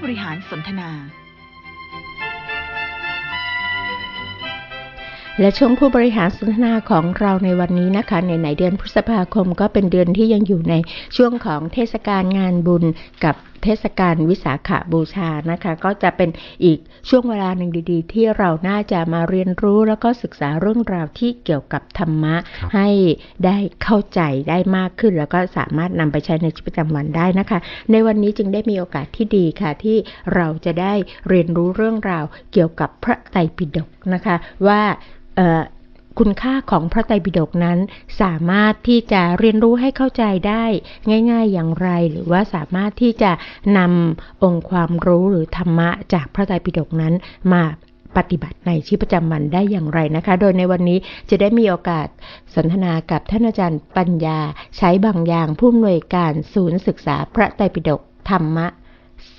ผู้บริหารสนทนา และช่วงผู้บริหารสนทนาของเราในวันนี้นะคะในไหนเดือนพฤษภาคมก็เป็นเดือนที่ยังอยู่ในช่วงของเทศกาลงานบุญกับ เทศกาลวิสาขบูชานะคะ ก็จะเป็นอีกช่วงเวลาหนึ่งดี ๆ ที่เราน่าจะมาเรียนรู้แล้วก็ศึกษาเรื่องราวที่เกี่ยวกับธรรมะครับให้ได้เข้าใจได้มากขึ้น แล้วก็สามารถนำไปใช้ในชีวิตประจำวันได้นะคะ ในวันนี้จึงได้มีโอกาสที่ดีค่ะ ที่เราจะได้เรียนรู้เรื่องราวเกี่ยวกับพระไตรปิฎกนะคะว่าเอ่อ คุณค่าของพระไตรปิฎกนั้น สามารถที่จะเรียนรู้ให้เข้าใจได้ง่าย ๆ อย่างไร หรือว่าสามารถที่จะนำองค์ความรู้หรือธรรมะจากพระไตรปิฎกนั้นมาปฏิบัติในชีวิตประจำวันได้อย่างไรนะคะ โดยในวันนี้จะได้มีโอกาสสนทนากับท่านอาจารย์ปัญญา ใช้บางอย่างผู้อำนวยการศูนย์ศึกษาพระไตรปิฎกธรรมะ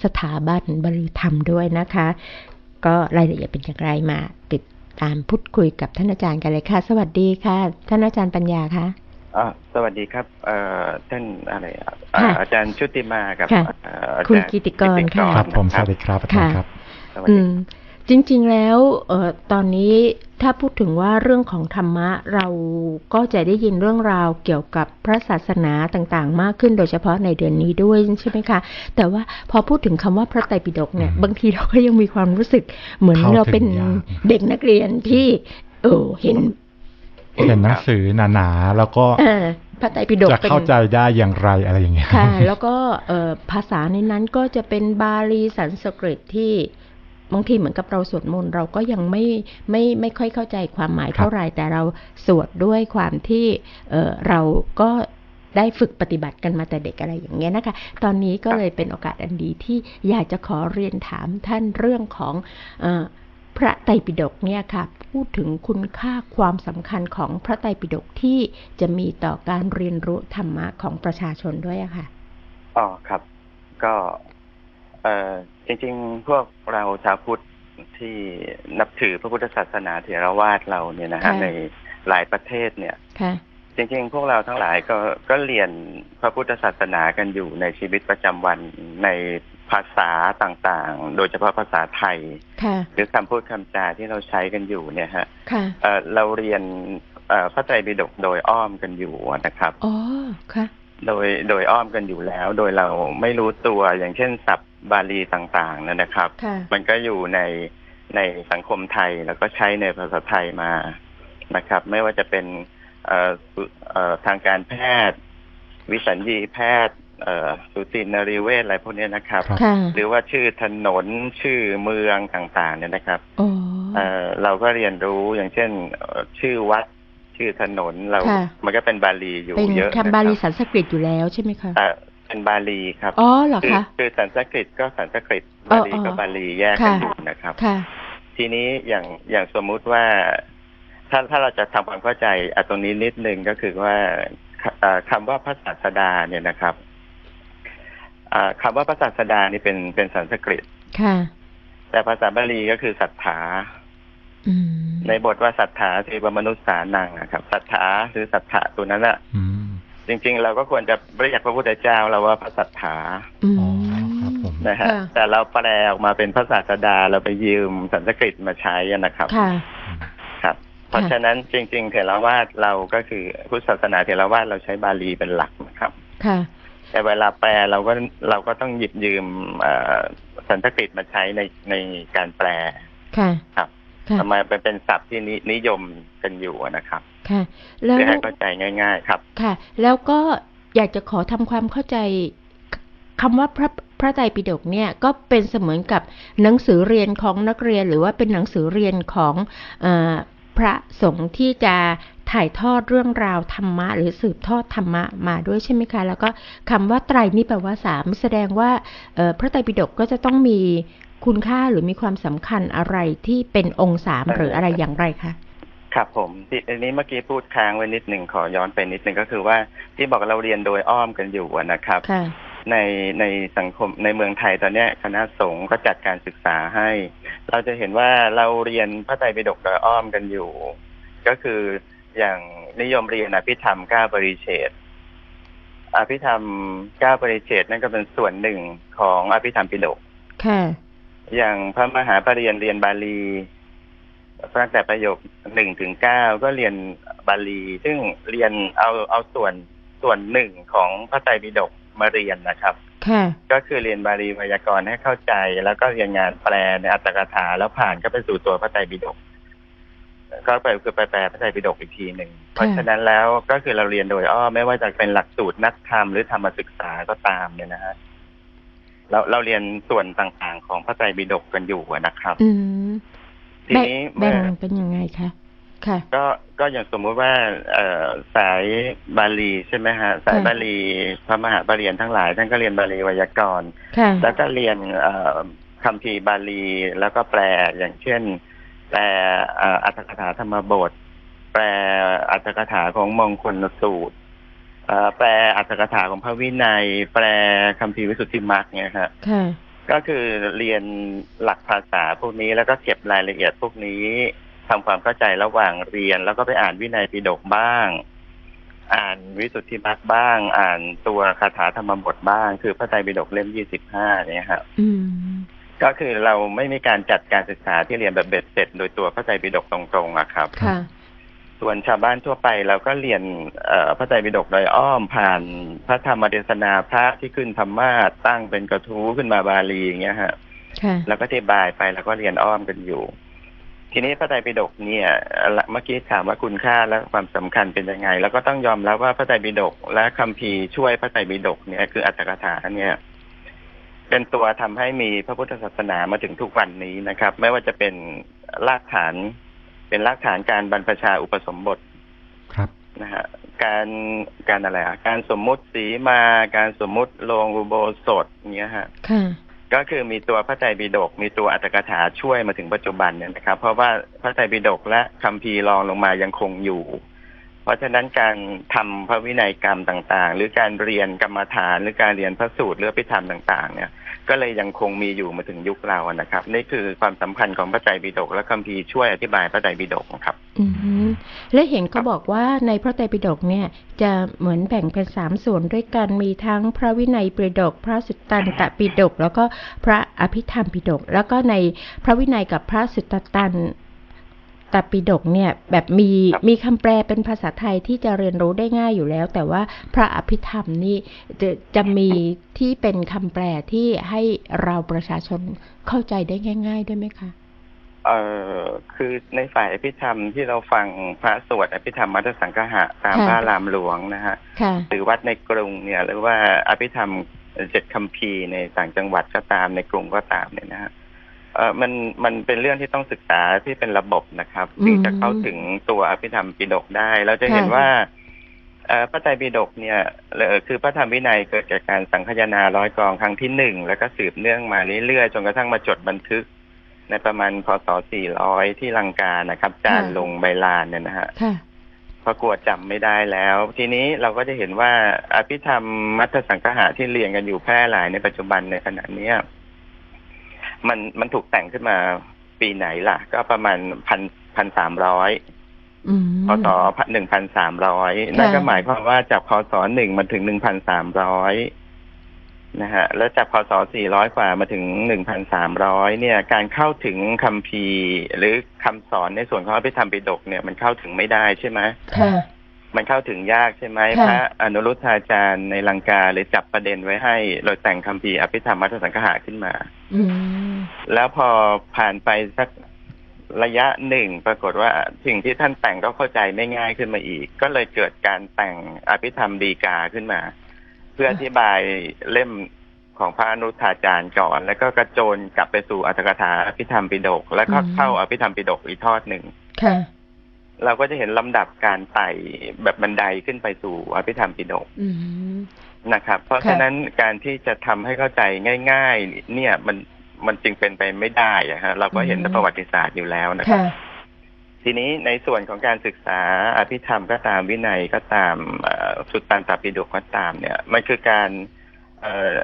สถาบันบริธรรมด้วยนะคะ ก็รายละเอียดเป็นอย่างไรมาติด ตามพูดคุยกับท่านอาจารย์กันเลยค่ะ สวัสดีค่ะ ท่านอาจารย์ปัญญาคะอ่าสวัสดีครับเอ่อท่านอะไรอะอ่าค่ะอาจารย์ชุติมากับค่ะเอ่ออาจารย์คุณกิติกรค่ะครับผมสนะวัสดีครับอาจารย์ครับสวัสอืดีม จริงๆแล้วเอ่อตอนนี้ถ้าพูดถึงว่าเรื่องของธรรมะเราก็จะได้ยินเรื่องราวเกี่ยวกับพระศาสนาต่างๆ มากขึ้นโดยเฉพาะในเดือนนี้ด้วยใช่ไหมคะ แต่ว่าพอพูดถึงคำว่าพระไตรปิฎกเนี่ยอืมบางทีเราก็ยังมีความรู้สึกเหมือนเข้าเราเป็นถึงยากเด็กนักเรียนที่ เออเห็นเห็นหนังสือหนาๆแล้วก็เออพระไตรปิฎกจะเป็นเข้าใจได้อย่างไรอะไรอย่างเงี้ยค่ะ แล้วก็เอ่อภาษาในนั้นก็จะเป็นบาลีสันสกฤตที่ บางทีเหมือนกับเราสวดมนต์เราก็ยังไม่ไม่ไม่ค่อยเข้าใจความหมายครับเท่าไหร่แต่เราสวดด้วยความที่เอ่อเราก็ได้ฝึกปฏิบัติกันมาแต่เด็กอะไรอย่างเงี้ยนะคะ ตอนนี้ก็เลยเป็นโอกาสอันดีที่อยากจะขอเรียนถามท่านเรื่องของเออพระไตรปิฎกเนี่ยค่ะ พูดถึงคุณค่าความสำคัญของพระไตรปิฎกที่จะมีต่อการเรียนรู้ธรรมะของประชาชนด้วยอะค่ะ อ๋อครับ ก็ เอ่อจริง ๆ พวกเราชาวพุทธที่นับถือพระพุทธศาสนาเถรวาทเราเนี่ยนะฮะค่ะ ในหลายประเทศเนี่ย ค่ะ จริง ๆ พวกเราทั้งหลายก็ก็เรียนพระพุทธศาสนากันอยู่ในชีวิตประจำวันในภาษาต่างๆ โดยเฉพาะภาษาไทย ค่ะ หรือคำพูดคำจาที่เราใช้กันอยู่เนี่ยฮะค่ะ เอ่อเราเรียนเอ่อพระไตรปิฎกโดยอ้อมกันอยู่นะครับ อ๋อ ค่ะ โดยโดยอ้อมกันอยู่แล้ว โดยเราไม่รู้ตัวอย่างเช่นศัพท์ บาลีต่างๆนั่นนะครับค่ะมันก็อยู่ในในสังคมไทยแล้วก็ใช้ในภาษาไทยมานะครับ ไม่ว่าจะเป็นเอ่อสุเอ่อทางการแพทย์ วิสัญญีแพทย์เอ่อสุตินรีเวชอะไรพวกเนี้ยนะครับครับค่ะหรือว่าชื่อถนนชื่อเมืองต่างๆ เนี่ยนะครับอ๋อเอ่อเราก็เรียนรู้อย่างเช่นเอ่อชื่อวัดชื่อถนนเราค่ะมันก็เป็นบาลีอยู่เป็นเยอะคำบาลีนะครับสันสกฤตอยู่แล้วใช่ไหมคะ เอ่อเป็นบาลีครับอ๋อเหรอคือคะคือสันสกฤตก็สันสกฤตอ๋บาอลีอ๋อก็บาลีแยกกันค่ะอยู่นะครับค่ะทีนี้อย่างอย่างสมมุติว่า ถ้าถ้าเราจะทำความเข้าใจอะตรงนี้นิดนึงก็คือว่าเอ่อคำว่าพระศาสดาเนี่ยนะครับอ่าคำว่าพระศาสดานี่เป็นเป็นสันสกฤตค่ะ แต่ภาษาบาลีก็คือศรัทธาอืมในบทว่าศรัทธาเทวมนุษย์สานังนะครับศรัทธาหรือศรัทธาตัวนั้นอะอืม จริงๆ เราก็ควรจะเรียกพระพุทธเจ้าเราว่าพระศรัทธาอืม อ๋อครับผม นะฮะค่ะ แต่เราแปลออกมาเป็นภาษาสดาเราไปยืมสันสกฤตมาใช้อะนะครับ ค่ะ ครับ เพราะฉะนั้นจริง ๆ เถรวาทเราก็คือพุทธศาสนาเถรวาทเราใช้บาลีเป็นหลักนะครับ ค่ะ แต่เวลาแปลเราก็เราก็ต้องหยิบยืมเอ่อสันสกฤตมาใช้ในในการแปลค่ะ ครับค่ะ ทำไมเป็นเป็นศัพท์ที่นินิยมกันอยู่อะนะครับ ค่ะแล้วเพื่อให้เข้าใจง่าย ๆ ครับ ค่ะ แล้วก็อยากจะขอทำความเข้าใจคำว่าพระพระไตรปิฎกเนี่ยก็เป็นเสมือนกับหนังสือเรียนของนักเรียน หรือว่าเป็นหนังสือเรียนของเออพระสงฆ์ที่จะถ่ายทอดเรื่องราวธรรมะ หรือสืบทอดธรรมะมาด้วยใช่ไหมคะ แล้วก็คำว่าไตรนี่แปลว่าสามแสดงว่าเอ่อพระไตรปิฎกก็จะต้องมีคุณค่าหรือมีความสำคัญอะไรที่เป็นองค์สามเอ่อหรืออะไรอย่างไรคะ ครับผมที่อันนี้เมื่อกี้พูดค้างไว้นิดหนึ่งขอย้อนไปนิดหนึ่งก็คือว่าที่บอกเราเรียนโดยอ้อมกันอยู่อะนะครับ ค่ะในในสังคมในเมืองไทยตอนเนี้ยคณะสงฆ์ก็จัดการศึกษาให้ เราจะเห็นว่าเราเรียนพระไตรปิฎกโดยอ้อมกันอยู่ ก็คืออย่างนิยมเรียนอภิธรรมก้าบริเฉดอภิธรรมเก้าปริเฉดนั่นก็เป็นส่วนหนึ่งของอภิธรรมปิฎกค่ะ อย่างพระมหาปรริญญาเรียนบาลี ตั้งแต่ประโยคหนึ่งถึงเก้าก็เรียนบาลี ซึ่งเรียนเอาเอาส่วนส่วนหนึ่งของพระไตรปิฎกมาเรียนนะครับค่ะก็คือเรียนบาลีไวยากรณ์ให้เข้าใจ แล้วก็เรียนงานแปลในอัตถกถาแล้วผ่านก็ไปสู่ตัวพระไตรปิฎกก็ไปคือไปแปลพระไตรปิฎกอีกทีหนึ่งเพราะฉะนั้นแล้วก็คือเราเรียนโดยอ้อมไม่ว่าจะเป็นหลักสูตรนักธรรมหรือธรรมศึกษาก็ตามเนี่ยนะฮะเราเราเรียนส่วนต่างๆของพระไตรปิฎกกันอยู่อะนะครับ อืม ทีแบ่งนี้แบ่เมื่งอเป็นยังไงคะค่ะ ก็ก็อย่างสมมุติว่าเอ่อสายบาลีใช่ไหมฮะ สายค่ะบาลีพระมหาปรริญญาทั้งหลายท่านก็เรียนบาลีไวยากรณ์ค่ะแล้วก็เรียนเอ่อคำพีร์บาลีแล้วก็แปลอย่างเช่น แปลเอ่ออัตถกถาธรรมบท แปลอัตถกถาของมงคลสูตรเอ่อแปลอัตถกถาของพระวินัย แปลคำพีร์วิสุทธิมรรคเนี่ยครับค่ะ ก็คือเรียนหลักภาษาพวกนี้แล้วก็เก็บรายละเอียดพวกนี้ทำความเข้าใจระหว่างเรียน แล้วก็ไปอ่านวินัยปิฎกบ้าง อ่านวิสุทธิมรรคบ้าง อ่านตัวคาถาธรรมบทบ้าง คือพระไตรปิฎกเล่มยี่สิบห้าเนี่ยครับอืมก็คือเราไม่มีการจัดการศึกษาที่เรียนแบบเบ็ดเสร็จโดยตัวพระไตรปิฎกตรงๆอะครับค่ะ ส่วนชาวบ้านทั่วไปเราก็เรียนเอ่อพระไตรปิฎกโดยอ้อมผ่านพระธรรมเทศนาพระที่ขึ้นธรรมาสตั้งเป็นกระทู้ขึ้นมาบาลีอย่างเงี้ยฮะค่ะแล้วก็อธิบายไปแล้วก็เรียนอ้อมกันอยู่ ทีนี้พระไตรปิฎกเนี่ยละเมื่อกี้ถามว่าคุณค่าและความสำคัญเป็นยังไง แล้วก็ต้องยอมรับว่าพระไตรปิฎกและคัมภีร์ช่วยพระไตรปิฎกเนี่ยคืออัตถกถาเนี่ยเป็นตัวทำให้มีพระพุทธศาสนามาถึงทุกวันนี้นะครับ ไม่ว่าจะเป็นรากฐาน เป็นรากฐานการบรรพชาอุปสมบทครับนะฮะการการอะไรอะการสมมุติสีมาการสมมุติลงอุโบสถเงี้ยฮะค่ะก็คือมีตัวพระไตรปิฎกมีตัวอัตถกถาช่วยมาถึงปัจจุบันเนี่ยนะครับ เพราะว่าพระไตรปิฎกและคัมภีร์รองลงมายังคงอยู่ เพราะฉะนั้นการทำพระวินัยกรรมต่างๆ หรือการเรียนกรรมฐาน หรือการเรียนพระสูตรหรือพิธรรมต่าง ๆ เนี่ย ก็เลยยังคงมีอยู่มาถึงยุคเราอะนะครับ นี่คือความสำคัญของพระไตรปิฎกและคัมภีร์ช่วยอธิบายพระไตรปิฎกนะครับ อืและเห็นเขาบอกว่าในพระไตรปิฎกเนี่ย จะเหมือนแบ่งเป็นสามส่วนด้วยกันมีทั้งพระวินัยปิฎกพระสุตตันตปิฎกแล้วก็พระอภิธรรมปิฎกแล้วก็ในพระวินัยกับพระสุตตัน ตปิฎกเนี่ยแบบมีครับมีคำแปลเป็นภาษาไทยที่จะเรียนรู้ได้ง่ายอยู่แล้ว แต่ว่าพระอภิธรรมนี่จะจะมีที่เป็นคำแปลที่ให้เราประชาชนเข้าใจได้ง่าย ๆ ด้วยไหมคะเอ่อคือในฝ่ายอภิธรรมที่เราฟังพระสวดอภิธรรมมัทธสังฆะตามค่ะพระรามหลวงนะฮะค่ะหรือวัดในกรุงเนี่ยหรือว่าอภิธรรมเจ็ดคัมภีร์ในต่างจังหวัดก็ตามในกรุงก็ตามเนี่ยนะฮะ เออมันมันเป็นเรื่องที่ต้องศึกษาที่เป็นระบบนะครับอืมถึงจะเข้าถึงตัวอภิธรรมปิฎกได้ เราจะเห็นค่ะว่าเอ่อพระไตรปิฎกเนี่ยเอ่อคือพระธรรมวินัยเกิดจากการสังคายนาร้อยกรองครั้งที่หนึ่งแล้วก็สืบเนื่องมาเรื่อยๆจนกระทั่งมาจดบันทึก ในประมาณพศ 400 ที่ลังกานะครับจานลงใบลานเนี่ยนะฮะค่ะปรากฏจำไม่ได้แล้ว ทีนี้เราก็จะเห็นว่าอภิธรรมมัทธสังฆะที่เรียนกันอยู่แพร่หลายในปัจจุบันในขณะเนี้ย มันมันถูกแต่งขึ้นมาปีไหนล่ะ ก็ประมาณพันพันสามร้อยอืมพศหนึ่งพันสามร้อยนั่นก็หมายความว่าจากพศหนึ่งมาถึงหนึ่งพันสามร้อยนะฮะ แล้วจากพศสี่ร้อยกว่ามาถึงหนึ่งพันสามร้อยเนี่ย การเข้าถึงคัมภีร์หรือคำสอนในส่วนของอภิธรรมปิฎกเนี่ยมันเข้าถึงไม่ได้ใช่ไหมค่ะมันเข้าถึงยากใช่ไหมค่ะพระอนุรุทธาจารย์ในลังกาเลยจับประเด็นไว้ให้ โดยแต่งคัมภีร์อภิธรรมมัทธสังฆะขึ้นมา อืม แล้วพอผ่านไปสักระยะหนึ่งปรากฏว่าสิ่งที่ท่านแต่งก็เข้าใจไม่ง่ายขึ้นมาอีก ก็เลยเกิดการแต่งอภิธรรมดีกาขึ้นมา เพื่ออธิบายเล่มของพระอนุทาจารย์ก่อน แล้วก็กระโจนกลับไปสู่อัตถกถาอภิธรรมปิฎกแล้วก็เข้าอภิธรรมปิฎกอีกทอดหนึ่งค่ะเราก็จะเห็นลำดับการไต่แบบบันไดขึ้นไปสู่อภิธรรมปิฎกอืมนะครับ เพราะฉะนั้นการที่จะทำให้เข้าใจง่าย ๆ เนี่ยมัน มันจึงเป็นไปไม่ได้อะฮะเราก็เห็นในประวัติศาสตร์อยู่แล้วนะครับค่ะทีนี้ในส่วนของการศึกษาอภิธรรมก็ตามวินัยก็ตามเอ่อสุตตันตปิฎกก็ตาม เนี่ย มันคือการเอ่อ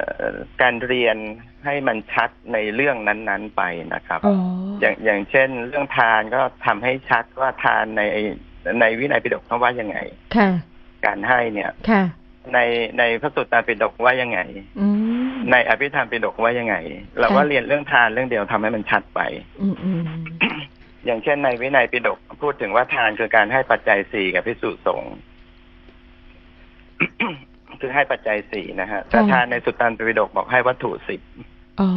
การเรียนให้มันชัดในเรื่องนั้น ๆไปนะครับอ๋ออย่างอย่างเช่น เรื่องทานก็ทำให้ชัดว่าทานในในวินัยปิฎกเขาว่ายังไง ค่ะ การให้เนี่ย ค่ะ ในในพระสุตตานปิฎกว่ายังไงอืม ในอภิธรรมปิฎกว่ายังไง เราว่าเรียนเรื่องทานเรื่องเดียวทำให้มันชัดไปอืมอืมอย่างเช่นในวินัยปิฎกพูดถึงว่าทานคือการให้ปัจจัยสี่กับพิสุสงฆ์คือให้ปัจจัยสี่นะฮะแต่ทานในสุตตันตปิฎกบอกให้วัตถุสิบอ๋อ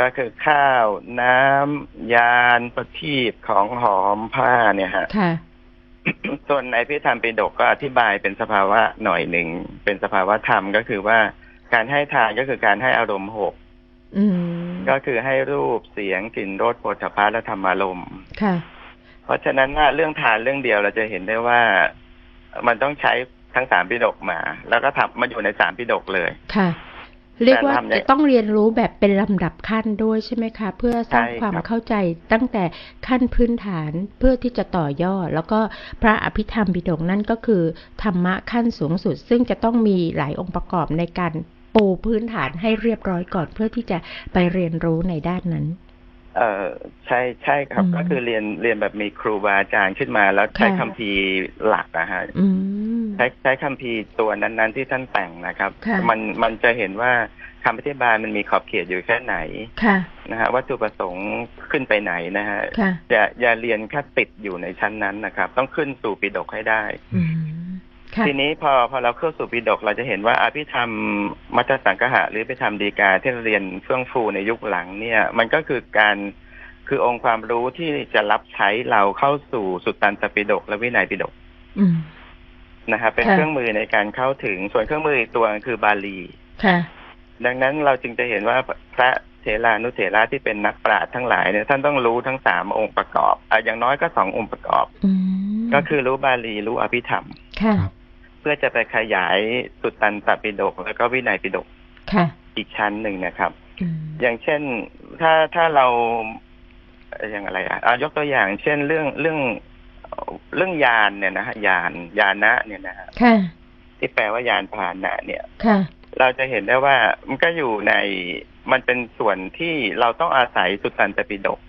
ก็คือข้าวน้ำยานประทีปของหอมผ้าเนี่ยฮะค่ะส่วนในพิธรรมปิฎกก็อธิบายเป็นสภาวะหน่อยหนึ่งเป็นสภาวะธรรมก็คือว่า การให้ทานก็คือการให้อารมณ์หกอืมก็คือให้รูปเสียงกลิ่นรสโผฏฐัพพะและธรรมารมณ์ค่ะ เพราะฉะนั้นว่าเรื่องทานเรื่องเดียวเราจะเห็นได้ว่ามันต้องใช้ทั้งสามปิฎกมา แล้วก็ทำมันอยู่ในสามปิฎกเลยค่ะ เรียกว่าแต่ทำได้จะต้องเรียนรู้แบบเป็นลำดับขั้นด้วยใช่ไหมคะ เพื่อสร้างใช่ความครับเข้าใจตั้งแต่ขั้นพื้นฐานเพื่อที่จะต่อยอด แล้วก็พระอภิธรรมปิฎกนั่นก็คือธรรมะขั้นสูงสุด ซึ่งจะต้องมีหลายองค์ประกอบในการ ปูพื้นฐานให้เรียบร้อยก่อนเพื่อที่จะไปเรียนรู้ในด้านนั้น เออใช่ใช่ครับอืมก็คือเรียนเรียนแบบมีครูบาอาจารย์ขึ้นมา แล้วใช้ค่ะคัมภีร์หลักนะฮะอืมใช้ใช้คัมภีร์ตัวนั้น ๆ ที่ท่านแต่งนะครับค่ะมันมันจะเห็นว่าคำอธิบายมันมีขอบเขตอยู่แค่ไหนค่ะนะฮะวัตถุประสงค์ขึ้นไปไหนนะฮะค่ะอย่าอย่าเรียนแค่ติดอยู่ในชั้นนั้นนะครับ ต้องขึ้นสู่ปิฎกให้ได้อืมค่ะ ทีนี้พอพอเราเข้าสู่ปิฎกเราจะเห็นว่าอภิธรรมมัตตสังคหะหรืออภิธรรมดีกาที่เราเรียนเฟื่องฟูในยุคหลังเนี่ย มันก็คือการคือองค์ความรู้ที่จะรับใช้เราเข้าสู่สุตตันตปิฎกและวินัยปิฎกอืมนะครับเป็นค่ะเครื่องมือในการเข้าถึงส่วนเครื่องมืออีกตัวคือบาลีค่ะดังนั้นเราจึงจะเห็นว่าพระเถรานุเถระที่เป็นนักปราชญ์ทั้งหลายเนี่ยท่านต้องรู้ทั้งสามองค์ประกอบอะอย่างน้อยก็สององค์ประกอบอืมก็คือรู้บาลีรู้อภิธรรมค่ะครับ เพื่อจะไปขยายสุตตันตปิฎกแล้วก็วินัยปิฎกค่ะอีกชั้นหนึ่งนะครับอืมอย่างเช่นถ้าถ้าเราเอ่ออย่างอะไรอะอะยกตัวอย่าง เช่นเรื่องเรื่องเรื่องยานเนี่ยนะฮะยานยานะ เนี่ยนะฮะค่ะที่แปลว่ายานพาหนะเนี่ยค่ะเราจะเห็นได้ว่ามันก็อยู่ในมันเป็นส่วนที่เราต้องอาศัยสุตตันตปิฎก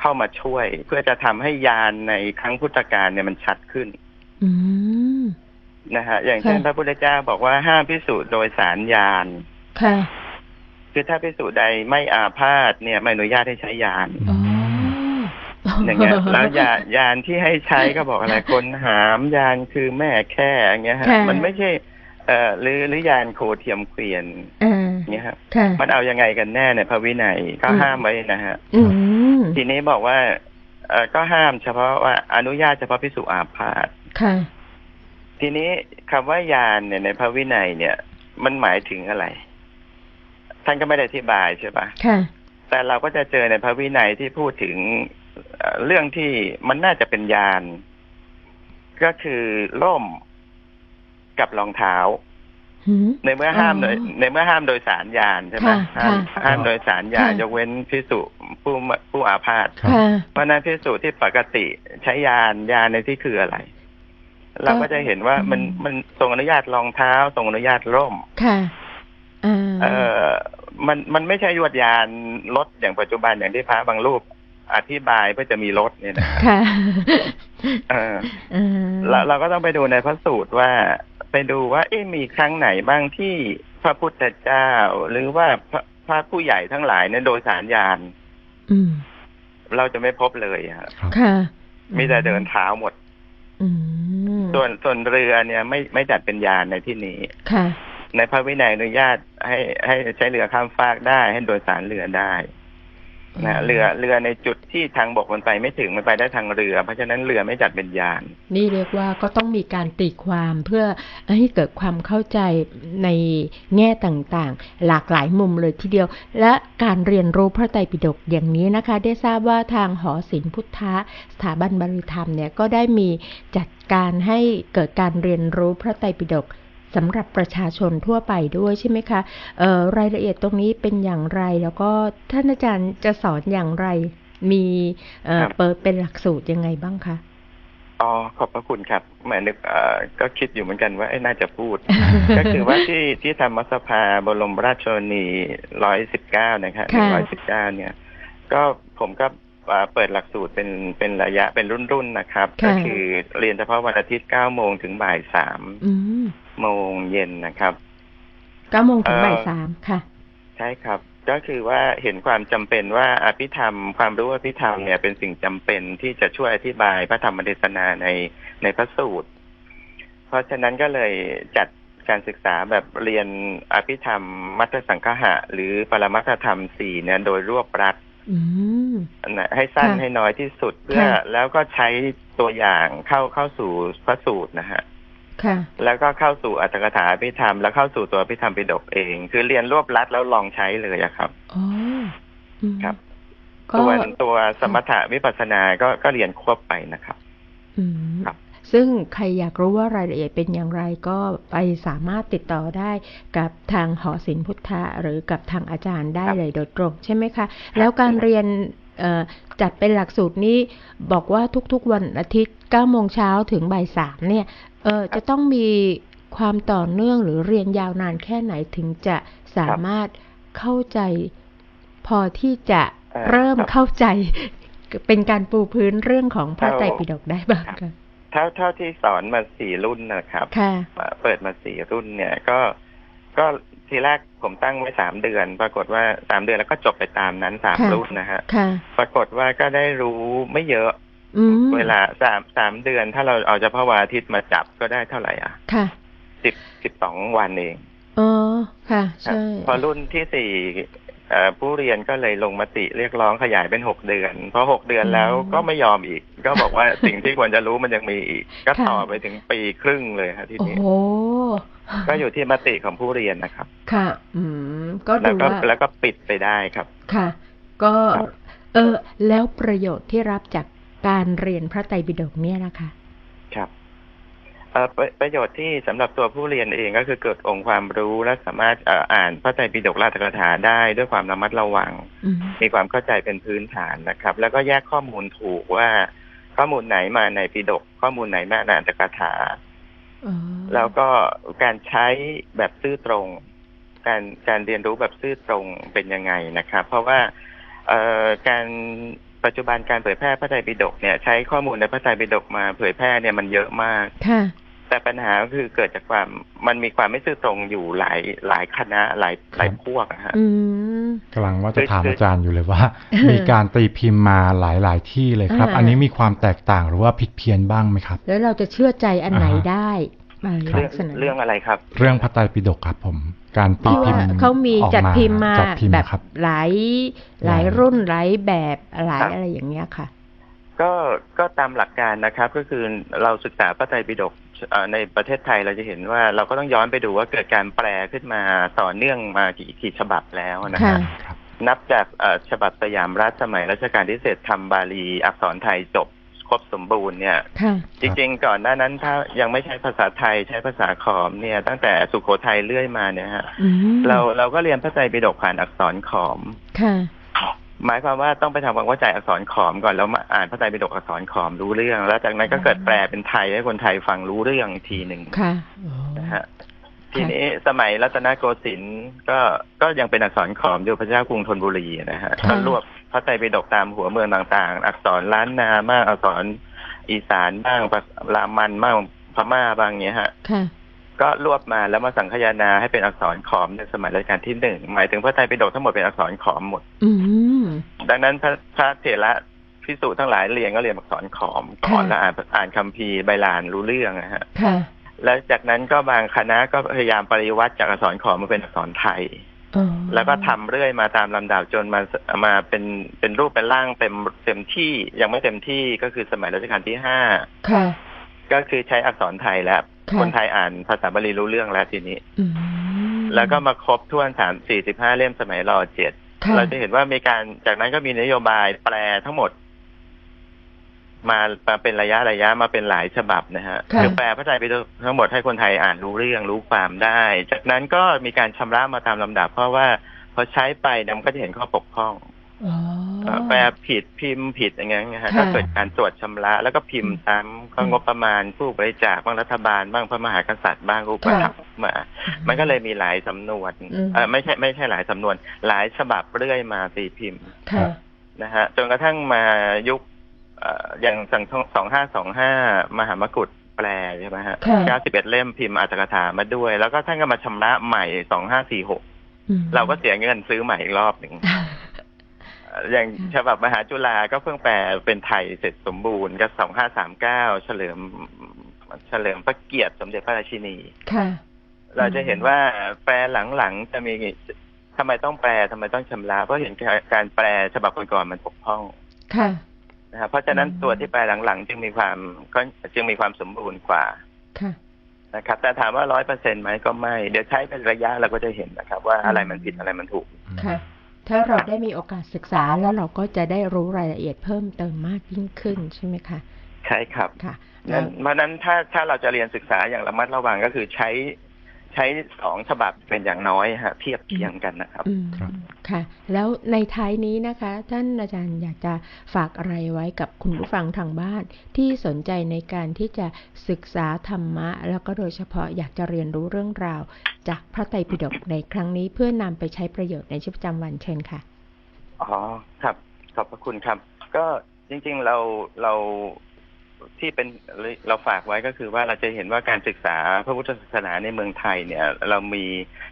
เข้ามาช่วย เพื่อจะทำให้ยานในครั้งพุทธกาลเนี่ยมันชัดขึ้นอืม นะฮะอย่างเช่นค่ะพระพุทธเจ้าบอกว่าห้ามพิสูจน์โดยสารยานค่ะ คือถ้าพิสูจน์ใดไม่อาพาธเนี่ย ไม่อนุญาตให้ใช้ยานอ๋ออย่างเงี้ยแล้วยายานที่ให้ใช้ก็บอกอะไรคนหามยานคือแม่แค่อย่างเงี้ยฮะค่ะมันไม่ใช่ เอ่อหรือหรือยานโคเทียมเกวียนอ่าอย่างเงี้ยฮะค่ะมันเอายังไงกันแน่ในพระวินัยก็อืมห้ามไว้นะฮะอืมทีนี้บอกว่า เออก็ห้ามเฉพาะว่าอนุญาตเฉพาะพิสุอาพาธค่ะ ทีนี้คำว่ายานเนี่ยในพระวินัยเนี่ย มันหมายถึงอะไร ท่านก็ไม่ได้อธิบายใช่ปะค่ะ แต่เราก็จะเจอในพระวินัยที่พูดถึงเอ่อเรื่องที่มันน่าจะเป็นยาน ก็คือร่มกับรองเท้าหืมในเมื่อห้ามโดยอ๋อในเมื่อห้ามโดยสารยานใช่ไหมค่ะห้ามค่ะห้ามโดยสารยานค่ะยกเว้นพิสุผู้ผู้อาพาธครับค่ะเพราะฉะนั้นพิสุที่ปกติใช้ยานยานในที่คืออะไร เราก็จะเห็นว่ามันอืมมันส่งอนุญาตรองเท้าส่งอนุญาตร่ม ค่ะอ่าเออมันมันไม่ใช่ยวดยานรถอย่างปัจจุบันอย่างที่พระบางรูปอธิบายเพื่อจะมีรถเนี่ยนะค่ะเอออ่าเราเราก็ต้องไปดูในพระสูตรว่า ไปดูว่าเอ๊ะมีครั้งไหนบ้างที่พระพุทธเจ้า หรือว่าพระพระผู้ใหญ่ทั้งหลายเนี่ยโดยสารยานอืมเราจะไม่พบเลยอะครับค่ะมีแต่เดินเท้าหมดอืม ส่วนส่วนเรือเนี่ยไม่ไม่จัดเป็นยานในที่นี้ค่ะ ในพระวินัยอนุญาตให้ให้ใช้เรือข้ามฟากได้ ให้โดยสารเรือได้ นะเรือเรือในจุดที่ทางบกมันไปไม่ถึงมันไปได้ทางเรือ เพราะฉะนั้นเรือไม่จัดเป็นยาน นี่เรียกว่าก็ต้องมีการตีความเพื่อให้เกิดความเข้าใจในแง่ต่างๆ หลากหลายมุมเลยทีเดียว และการเรียนรู้พระไตรปิฎกอย่างนี้นะคะ ได้ทราบว่าทางหอศิลป์พุทธะสถาบันบริธรรมเนี่ยก็ได้มีจัดการให้เกิดการเรียนรู้พระไตรปิฎก สำหรับประชาชนทั่วไปด้วยใช่ไหมคะเอ่อรายละเอียดตรงนี้เป็นอย่างไร แล้วก็ท่านอาจารย์จะสอนอย่างไร มีเอ่อครับเปิดเป็นหลักสูตรยังไงบ้างคะอ๋อขอบพระคุณครับแหมนึกเอ่อก็คิดอยู่เหมือนกันว่าเอ้ยน่าจะพูด ก็คือว่าที่ที่ธรรมสภาบรมราชชนนีร้อยสิบเก้านะครับหนึ่ค่ะงร้อยสิบเก้าเนี่ย ก็ผมก็ เอ่อเปิดหลักสูตรเป็นเป็นระยะเป็นรุ่นๆนะครับค่ะก็คือเรียนเฉพาะวันอาทิตย์เก้าโมงถึงบ่ายสามอืมโมงเย็นนะครับเก้าโมงถึงเอ่อบ่ายสามค่ะ ใช่ครับ ก็คือว่าเห็นความจำเป็นว่าอภิธรรม ความรู้อภิธรรมเนี่ยเป็นสิ่งจำเป็นที่จะช่วยอธิบายพระธรรมเทศนาในในพระสูตร เพราะฉะนั้นก็เลยจัดการศึกษาแบบเรียนอภิธรรม มัทสังคหะ หรือปรมัตถธรรมสี่เนี่ยโดยรวบรัดอืมนะ ให้สั้นค่ะให้น้อยที่สุดเพื่อค่ะแล้วก็ใช้ตัวอย่างเข้าเข้าสู่พระสูตรนะฮะค่ะแล้วก็เข้าสู่อัตถกถาอภิธรรมแล้วเข้าสู่ตัวอภิธรรมปิฎกเอง คือเรียนรวบรัดแล้วลองใช้เลยอะครับอ๋ออืมครับก็ส่วนตัวสมถะวิปัสสนาก็ก็เรียนควบไปนะครับอืมครับ ซึ่งใครอยากรู้ว่ารายละเอียดเป็นอย่างไรก็ไปสามารถติดต่อได้กับทางหอศิลพุทธะหรือกับทางอาจารย์ได้เลยโดยตรงใช่ไหมคะ แล้วการเรียนเอ่อจัดเป็นหลักสูตรนี้บอกว่าทุกๆวันอาทิตย์9โมงเช้าถึงบ่ายสามเนี่ยเออจะต้องมีความต่อเนื่องหรือเรียนยาวนานแค่ไหนถึงจะสามารถเข้าใจพอที่จะเอ่อเริ่มครับเข้าใจเป็นการปูพื้นเรื่องของพระเอาไตรปิฎกได้บ้างครับค่ะ เท่าเท่าที่สอนมาสี่รุ่นนะครับค่ะเปิดมาสี่รุ่นเนี่ยก็ก็ทีแรกผมตั้งไว้สามเดือน ปรากฏว่าสามเดือนแล้วก็จบไปตามนั้นสามค่ะรุ่นนะฮะค่ะปรากฏว่าก็ได้รู้ไม่เยอะอืมเวลาสามสามเดือน ถ้าเราเอาเฉพาะวันอาทิตย์มาจับก็ได้เท่าไหร่อะ ค่ะสิบสิบสองวันเองอ๋อค่ะครับใช่ พอรุ่นที่สี่เอ่อ ผู้เรียนก็เลยลงมติเรียกร้องขยายเป็นหกเดือนพอหกเดือนแล้วก็ไม่ยอมอีก ก็บอกว่าสิ่งที่ควรจะรู้มันยังมีอีก ก็ต่อไปถึงปีครึ่งเลยครับทีโอ้นี้โหก็อยู่ที่มติของผู้เรียนนะครับ ค่ะ อืม ก็แล้ดูวก็ว่าแล้วก็ปิดไปได้ครับ ค่ะ ก็ครับเออ แล้วประโยชน์ที่รับจากการเรียนพระไตรปิฎกเนี่ยนะคะครับเอ่อ ประประโยชน์ที่สำหรับตัวผู้เรียนเองก็คือเกิดองค์ความรู้และสามารถเอ่ออ่านพระไตรปิฎกราชกถาได้ด้วยความระมัดระวังอืมมีความเข้าใจเป็นพื้นฐานนะครับ แล้วก็แยกข้อมูลถูกว่าข้อมูลไหนมาในปิฎกข้อมูลไหนมาในอัตถกถาอ๋อแล้วก็การใช้แบบซื่อตรง การการเรียนรู้แบบซื่อตรงเป็นยังไงนะครับ เพราะว่าเอ่อการปัจจุบันการเผยแพร่พระไตรปิฎกเนี่ยใช้ข้อมูลในพระไตรปิฎกมาเผยแพร่เนี่ยมันเยอะมากค่ะ แต่ปัญหาก็คือเกิดจากความมันมีความไม่ซื่อตรงอยู่หลายหลายคณะหลายหลายพวกนะฮะอืมกำลังว่าจะคือถามคืออาจารย์อยู่เลยว่าเออมีการตีพิมพ์มาหลายๆที่เลยครับอ่าอันนี้มีความแตกต่างหรือว่าผิดเพี้ยนบ้างไหมครับ แล้วเราจะเชื่อใจอันไหนอ่าฮะได้มาครับเรื่ลัองกษณะเรื่องอะไรครับ เรื่องพระไตรปิฎกครับผม การตีที่พิว่ามพ์เขามีออกจัดพิมพ์มาจัดพิมพ์แบบครับหลายหลายหลายรุ่นหลายแบบหลายครับอะไรอย่างเงี้ยค่ะก็ก็ตามหลักการนะครับก็คือเราศึกษาพระไตรปิฎกเอ่อ ในประเทศไทยเราจะเห็นว่าเราก็ต้องย้อนไปดูว่าเกิดการแปลขึ้นมาต่อเนื่องมากี่กี่ฉบับแล้วนะค่ะ ฮะครับนับจากเอ่อฉบับสยามรัฐสมัยรัชกาลที่เศษทำบาลีอักษรไทยจบครบสมบูรณ์เนี่ย ค่ะ จริงๆ ก่อนหน้านั้นถ้ายังไม่ใช้ภาษาไทยใช้ภาษาขอมเนี่ย ตั้งแต่สุโขทัยเรื่อยมาเนี่ยฮะอืมเราเราก็เรียนพระไตรปิฎกผ่านอักษรขอม ค่ะ หมายความว่าต้องไปทำความเข้าใจอักษรขอมก่อนแล้วมาอ่านพระไตรปิฎกอักษรขอมรู้เรื่อง แล้วจากนั้นก็เกิดแปลเป็นไทยให้คนไทยฟังรู้เรื่องอีกทีหนึ่งค่ะนะฮะทีนี้สมัยรัตนโกสินทร์ก็ก็ยังเป็นอักษรขอมอยู่พระเจ้ากรุงธนบุรีนะฮะค่ะก็รวบพระไตรปิฎกตามหัวเมืองต่างๆ อักษรล้านนาบ้างอักษรอีสานบ้างรามันบ้างพม่าบ้างเนี้ยฮะค่ะก็รวบมาแล้วมาสังคายนาให้เป็นอักษรขอมในสมัยรัชกาลที่หนึ่งหมายถึงพระไตรปิฎกทั้งหมดเป็นอักษรขอมหมด อืม ดังนั้นพระพระเถระพิสุทั้งหลายเรียนก็เรียนอักษรขอมก่อนค่ะแล้วอ่านอ่านคัมภีร์ใบลานรู้เรื่องนะฮะค่ะแล้วจากนั้นก็บางคณะก็พยายามปริวัติจากอักษรขอมมาเป็นอักษรไทยอ๋อแล้วก็ทำเรื่อยมาตามลำดับจนมามาเป็นเป็นรูปเป็นร่างเต็มเต็มที่ยังไม่เต็มที่ก็คือสมัยรัชกาลที่ห้าค่ะก็คือใช้อักษรไทยแล้วค่ะคนไทยอ่านภาษาบาลีรู้เรื่องแล้วทีนี้อืมแล้วก็มาครบถ้วนสามสี่สิบห้าเล่มสมัยรอเจ็ดค่ะ เราจะเห็นว่ามีการจากนั้นก็มีนโยบายแปลทั้งหมด มามาเป็นระยะระยะมาเป็นหลายฉบับนะฮะค่ะคือแปลพระไตรปิฎกทั้งหมดให้คนไทยอ่านรู้เรื่องรู้ความได้ จากนั้นก็มีการชำระมาตามลำดับ เพราะว่าพอใช้ไปเนี่ยมันก็จะเห็นข้อบกพร่องอ๋อเอ่อ แปลผิดพิมพ์ผิดอย่างเงี้ยนะฮะค่ะก็เกิดการตรวจชำระ แล้วก็พิมพ์ซ้ำก็อืมงบประมาณผู้บริจาคบ้างรัฐบาลบ้างพระมหากษัตริย์บ้างอุปถัมภ์มา มันก็เลยมีหลายสำนวนอืมเออไม่ใช่ไม่ใช่หลายสำนวน หลายฉบับเรื่อยมาตีพิมพ์ค่ะนะฮะจนกระทั่งมายุคเอ่ออย่างสั่งสองห้าสองห้ามหามกุฏแปลใช่ไหมฮะค่ะเก้าสิบเอ็ดเล่มพิมพ์อัตถกถามาด้วย แล้วก็ท่านก็มาชำระใหม่สองห้าสี่หกอืมเราก็เสียเงินซื้อใหม่อีกรอบหนึ่ง อย่างฉบับมหาจุฬาก็เพิ่งแปลเป็นไทยเสร็จสมบูรณ์ก็สองห้าสามเก้าเฉลิม เฉลิมพระเกียรติสมเด็จพระราชินี ค่ะ เราจะเห็นว่าแปลหลังๆจะมีทำไมต้องแปลทำไมต้องชำระ เพราะเห็นการแปลฉบับก่อนๆมันปกพร่อง ค่ะนะครับเพราะฉะนั้นอืมตัวที่แปลหลังๆ จึงมีความก็จึงมีความสมบูรณ์กว่า ค่ะนะครับแต่ถามว่าร้อยเปอร์เซ็นต์ไหมก็ไม่ เดี๋ยวใช้เป็นระยะเราก็จะเห็นนะครับ ว่าอะไรมันผิดอะไรมันถูก ค่ะ ถ้าเราได้มีโอกาสศึกษาแล้วเราก็จะได้รู้รายละเอียดเพิ่มเติมมากยิ่งขึ้นใช่ไหมคะใช่ครับค่ะงั้นเพราะฉะนั้นถ้าถ้าเราจะเรียนศึกษาอย่างระมัดระวังก็คือใช้ ใช้สองฉบับเป็นอย่างน้อยฮะเทียบเคียงกันนะครับอืมครับค่ะ แล้วในท้ายนี้นะคะ ท่านอาจารย์อยากจะฝากอะไรไว้กับคุณผู้ฟังทางบ้าน ที่สนใจในการที่จะศึกษาธรรมะ แล้วก็โดยเฉพาะอยากจะเรียนรู้เรื่องราว จากพระไตรปิฎกในครั้งนี้เพื่อนำไปใช้ประโยชน์ในชีวิตประจำวันเชิญค่ะอ๋อครับ ขอบพระคุณครับ ก็จริง ๆเราเรา ที่เป็นเราฝากไว้ก็คือว่าเราจะเห็นว่าการศึกษาพระพุทธศาสนาในเมืองไทยเนี่ย เรามี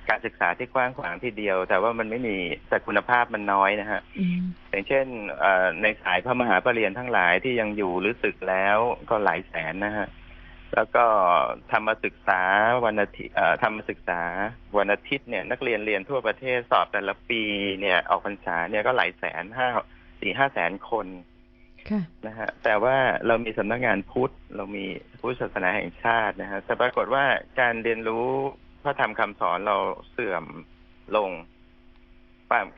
การศึกษาที่กว้างขวางทีเดียว แต่ว่ามันไม่มีแต่คุณภาพมันน้อยนะฮะอืมอย่างเช่นเอ่อในสายพระมหาปรริญญาทั้งหลายที่ยังอยู่หรือศึกแล้วก็หลายแสนนะฮะแล้วก็ธรรมศึกษาวันอาทิตย์เอ่อธรรมศึกษาวันอาทิตย์เนี่ย นักเรียนเรียนทั่วประเทศสอบแต่ละปีเนี่ยออกพรรษาเนี่ยก็หลายแสนห้าสี่ห้าแสนคนค่ะ นะฮะแต่ว่าเรามีสำนักงานพุทธ เรามีพุทธศาสนาแห่งชาตินะฮะแต่ปรากฏว่าการเรียนรู้พระธรรมคำสอนเราเสื่อมลง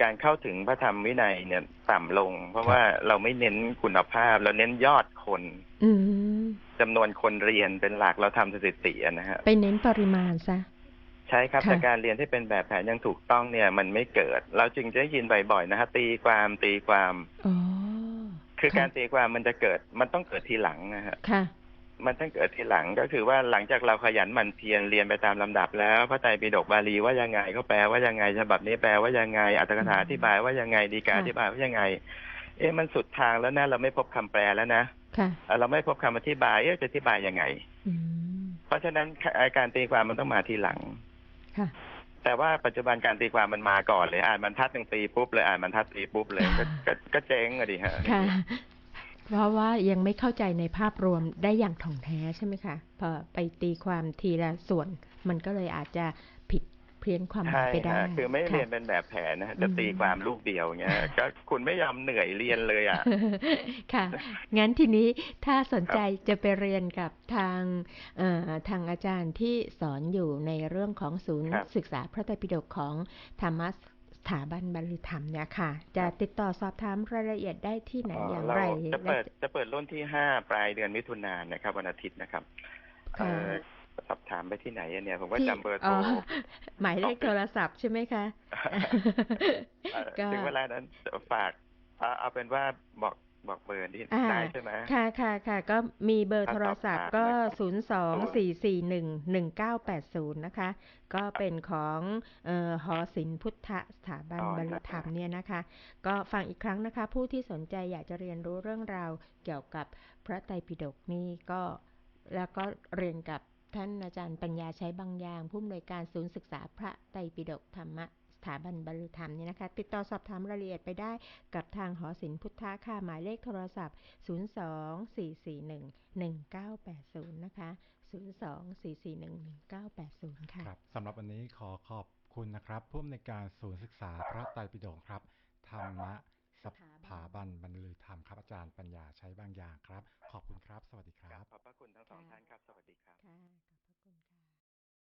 การเข้าถึงพระธรรมวินัยเนี่ยต่ำลง เพราะว่าเราไม่เน้นคุณภาพ เราเน้นยอดคนอืมจำนวนคนเรียนเป็นหลักเราทำสถิติอะนะฮะไปเน้นปริมาณซะใช่ครับค่ะแต่การเรียนที่เป็นแบบแผนอยังถูกต้องเนี่ย มันไม่เกิด เราจึงจะได้ยินบ่อยๆนะฮะตีความตีความอ๋อ คือการตีความมันจะเกิดมันต้องเกิดทีหลังนะฮะค่ะมันต้องเกิดทีหลังก็คือว่าหลังจากเราขยันหมั่นเพียรเรียนไปตามลำดับ แล้วพระไตรปิฎกบาลีว่ายังไงเขาแปลว่ายังไงฉบับนี้แปลว่ายังไงอัตถกถาอธิบายว่ายังไงดีกาค่ะอธิบายว่ายังไง เอ๊ะมันสุดทางแล้วนะเราไม่พบคำแปลแล้วนะค่ะเอ่อเราไม่พบคำอธิบายเอ๊ะจะอธิบายยังไงอืมเพราะฉะนั้นการตีความมันต้องมาทีหลังค่ะ แต่ว่าปัจจุบันการตีความมันมาก่อนเลย อ่านบรรทัดหนึ่งตีปุ๊บเลยอ่านบรรทัดตีปุ๊บเลยก็ก็ก็เจ๊งอะดิฮะค่ะเพราะว่ายังไม่เข้าใจในภาพรวมได้อย่างถ่องแท้ใช่ไหมคะพอไปตีความทีละส่วน มันก็เลยอาจจะ เพี้ยนความหมายใช่ไปได้ฮะคือไม่ค่ะเรียนเป็นแบบแผนนะฮะจะอืมตีความลูกเดียวเงี้ยก็คุณไม่ยอมเหนื่อยเรียนเลยอะค่ะ งั้นทีนี้ถ้าสนใจจะไปเรียนกับทางเอ่อทางอาจารย์ที่สอนอยู่ในเรื่องของศูนย์ครับศึกษาพระไตรปิฎกของธรรมสถาบันบรรลือธรรมเนี่ยค่ะ จะติดต่อสอบถามรายละเอียดได้ที่ไหนอย่างไรเราจะเปิดและจะเปิดรุ่นที่ห้าปลายเดือนมิถุนายนนะครับ วันอาทิตย์นะครับค่ะเอ่อ สอบถามไปที่ไหนอะเนี่ย ผมก็ที่จำเบอร์โทรหมายเลขโทรศัพท์ใช่ไหมคะเอ่อก็ถึงเวลานั้นฝากเอาเอาเป็นว่าบอกบอกเบอร์ที่อ่าได้ใช่ไหมค่ะค่ะค่ะ ก็มีเบอร์โทรศัพท์ก็สอบถามนะครับ024411980นะคะ ก็เป็นของเอ่อหอศิลป์พุทธสถาบันอ๋อบรรลุธรรมเนี่ยนะคะ ก็ฟังอีกครั้งนะคะ ผู้ที่สนใจอยากจะเรียนรู้เรื่องราวเกี่ยวกับพระไตรปิฎกนี่ก็แล้วก็เรียนกับ ท่านอาจารย์ปัญญาใช้บางอย่างผู้อำนวยการศูนย์ศึกษาพระไตรปิฎกธรรมสถาบันบรรลุธรรมนี่นะคะ ติดต่อสอบถามรายละเอียดไปได้กับทางหอศิลป์พุทธะค่ะหมายเลขโทรศัพท์ 024411980 นะคะ 024411980 ค่ะครับสำหรับวันนี้ขอขอบคุณนะครับผู้อำนวยการศูนย์ศึกษาพระไตรปิฎกครับธรรมะสถาบันบรรลือธรรมครับอาจารย์ปัญญาใช้บางอย่างครับ ขอบคุณครับ สวัสดีครับ ขอบพระคุณทั้งสองท่านครับ สวัสดีครับ